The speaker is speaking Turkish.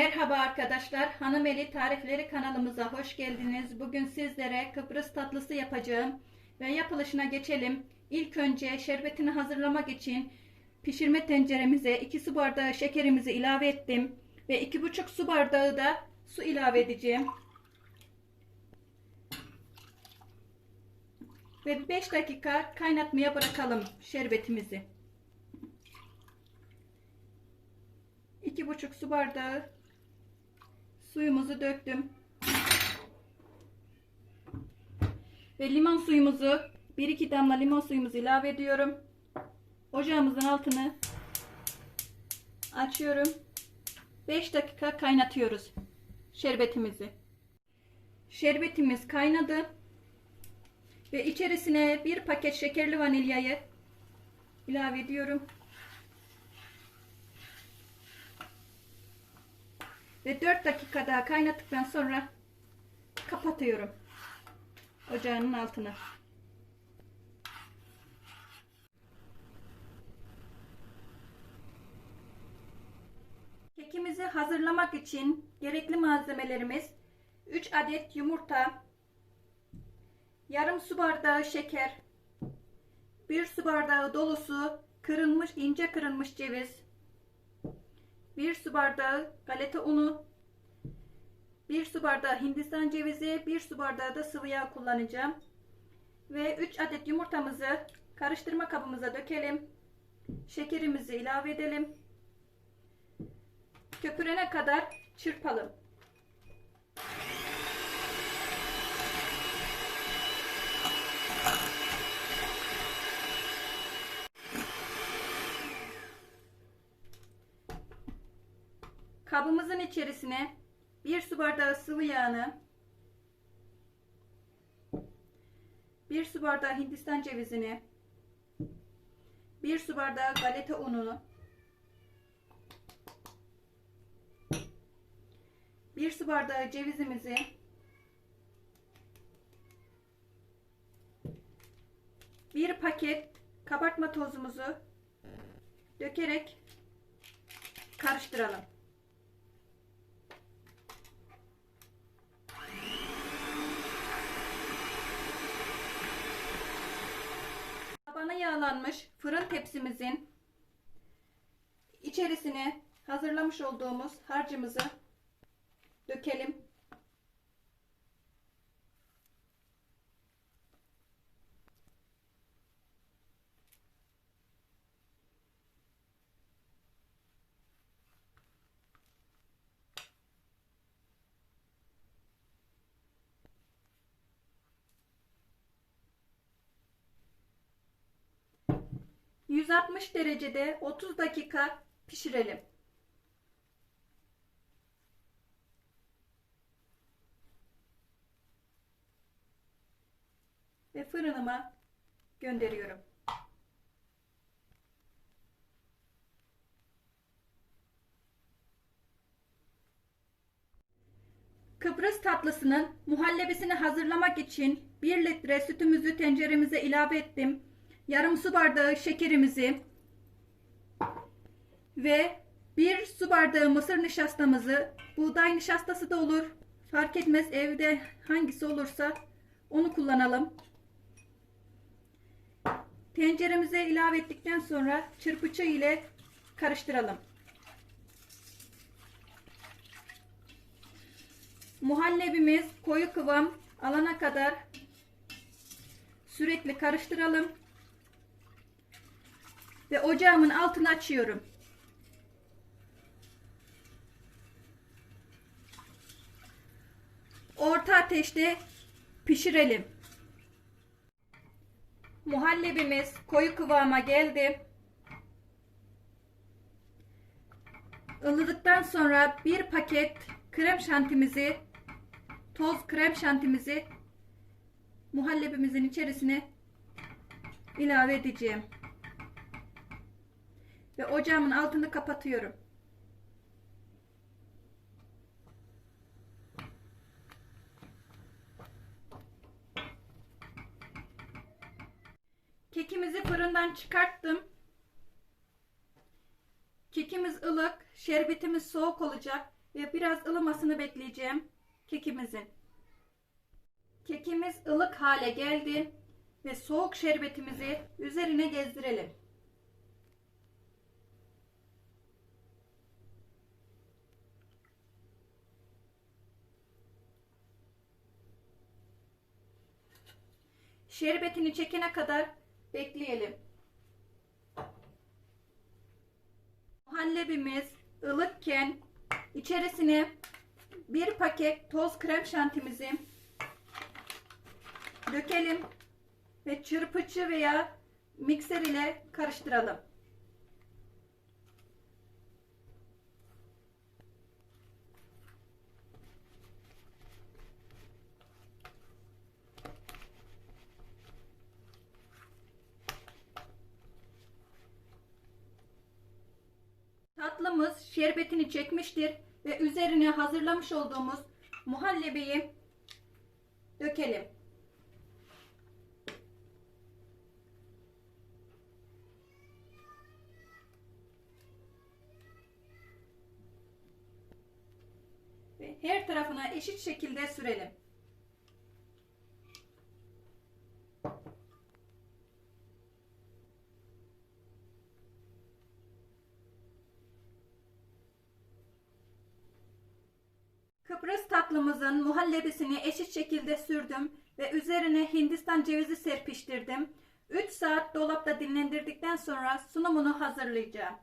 Merhaba arkadaşlar, Hanım Eli Tarifleri kanalımıza hoş geldiniz. Bugün sizlere Kıbrıs tatlısı yapacağım ve yapılışına geçelim. İlk önce şerbetini hazırlamak için pişirme tenceremize 2 su bardağı şekerimizi ilave ettim ve 2,5 su bardağı da su ilave edeceğim. Ve 5 dakika kaynatmaya bırakalım şerbetimizi. 2,5 su bardağı suyumuzu döktüm. Ve limon suyumuzu 1-2 damla limon suyumuzu ilave ediyorum. Ocağımızın altını açıyorum. 5 dakika kaynatıyoruz şerbetimizi. Şerbetimiz kaynadı. Ve içerisine bir paket şekerli vanilyayı ilave ediyorum. Ve 4 dakika daha kaynattıktan sonra kapatıyorum. Ocağının altını. Kekimizi hazırlamak için gerekli malzemelerimiz 3 adet yumurta, yarım su bardağı şeker, 1 su bardağı dolusu kırılmış ince kırılmış ceviz, 1 su bardağı galeta unu, 1 su bardağı hindistan cevizi, 1 su bardağı da sıvı yağ kullanacağım. Ve 3 adet yumurtamızı karıştırma kabımıza dökelim. Şekerimizi ilave edelim. Köpürene kadar çırpalım. Kabımızın içerisine 1 su bardağı sıvı yağını 1 su bardağı hindistan cevizini 1 su bardağı galeta ununu 1 su bardağı cevizimizi bir paket kabartma tozumuzu dökerek karıştıralım. Fırın tepsimizin içerisine hazırlamış olduğumuz harcımızı dökelim. ...160 derecede 30 dakika pişirelim. Ve fırınıma gönderiyorum. Kıbrıs tatlısının muhallebisini hazırlamak için 1 litre sütümüzü tenceremize ilave ettim. Yarım su bardağı şekerimizi ve 1 su bardağı mısır nişastamızı, buğday nişastası da olur. Fark etmez evde hangisi olursa onu kullanalım. Tenceremize ilave ettikten sonra çırpıcı ile karıştıralım. Muhallebimiz koyu kıvam alana kadar sürekli karıştıralım. Ve ocağımın altını açıyorum. Orta ateşte pişirelim. Muhallebimiz koyu kıvama geldi. Ilıdıktan sonra bir paket krem şantimizi, toz krem şantimizi muhallebimizin içerisine ilave edeceğim. Ve ocağımın altını kapatıyorum. Kekimizi fırından çıkarttım. Kekimiz ılık, şerbetimiz soğuk olacak. ve biraz ılımasını bekleyeceğim kekimizin. Kekimiz ılık hale geldi ve soğuk şerbetimizi üzerine gezdirelim. Şerbetini çekene kadar bekleyelim. Muhallebimiz ılıkken içerisine bir paket toz krem şantimizi dökelim ve çırpıcı veya mikser ile karıştıralım. Tatlımız şerbetini çekmiştir ve üzerine hazırlamış olduğumuz muhallebiyi dökelim. Ve her tarafına eşit şekilde sürelim. Kıbrıs tatlımızın muhallebisini eşit şekilde sürdüm ve üzerine Hindistan cevizi serpiştirdim. 3 saat dolapta dinlendirdikten sonra sunumunu hazırlayacağım.